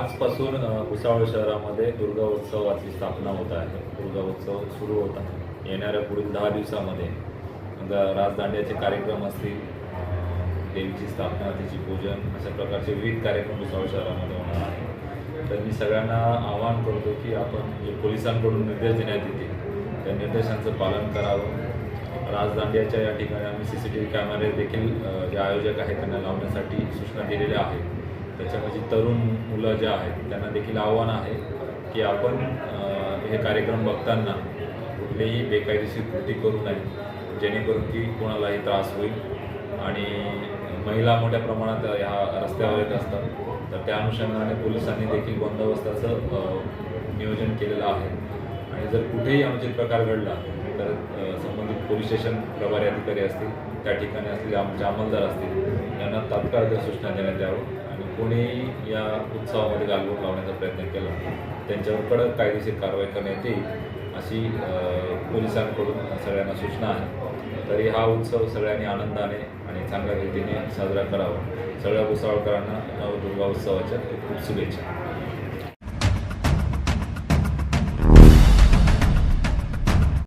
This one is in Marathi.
आजपासून भुसावळ शहरामध्ये दुर्गा उत्सवाची स्थापना होत आहे. दुर्गा उत्सव सुरू होत आहे. येणाऱ्या पुढील दहा दिवसामध्ये राजदांड्याचे कार्यक्रम असतील देवीची स्थापना तिची पूजन अशा प्रकारचे विविध कार्यक्रम भुसावळ शहरामध्ये होणार आहे तर मी सगळ्यांना आवाहन करतो की आपण जे पोलिसांकडून निर्देश देण्यात येतील त्या निर्देशांचं पालन करावं. राजदांड्याच्या या ठिकाणी आम्ही सी सी टी व्ही कॅमेरे देखील जे आयोजक आहेत त्यांना लावण्यासाठी सूचना दिलेल्या आहेत. त्याच्यामध्ये तरुण मुलं ज्या आहेत त्यांना देखील आव्हान आहे की आपण हे कार्यक्रम बघताना कुठलीही बेकायदेशीर कृती करू नये जेणेकरून की कोणालाही त्रास होईल. आणि महिला मोठ्या प्रमाणात ह्या रस्त्यावर येत असतात. तर त्या अनुषंगाने पोलिसांनी देखील बंदोबस्ताचं नियोजन केलेलं आहे. आणि जर कुठेही अनुचित प्रकार घडला तर संबंधित पोलीस स्टेशन प्रभारी अधिकारी असतील त्या ठिकाणी असलेले आमचे अंमलदार असतील यांना तात्काळ सूचना देण्यात यावं कोणी या उत्सवामध्ये गालबोट लावण्याचा प्रयत्न केला त्यांच्यावर कडक कायदेशीर कारवाई करण्यात येईल अशी पोलिसांकडून सगळ्यांना सूचना आहे. तरी हा उत्सव सगळ्यांनी आनंदाने आणि चांगल्या रीतीने साजरा करावा. सगळ्या भुसावळकरांना नवदुर्गा उत्सवाच्या खूप शुभेच्छा.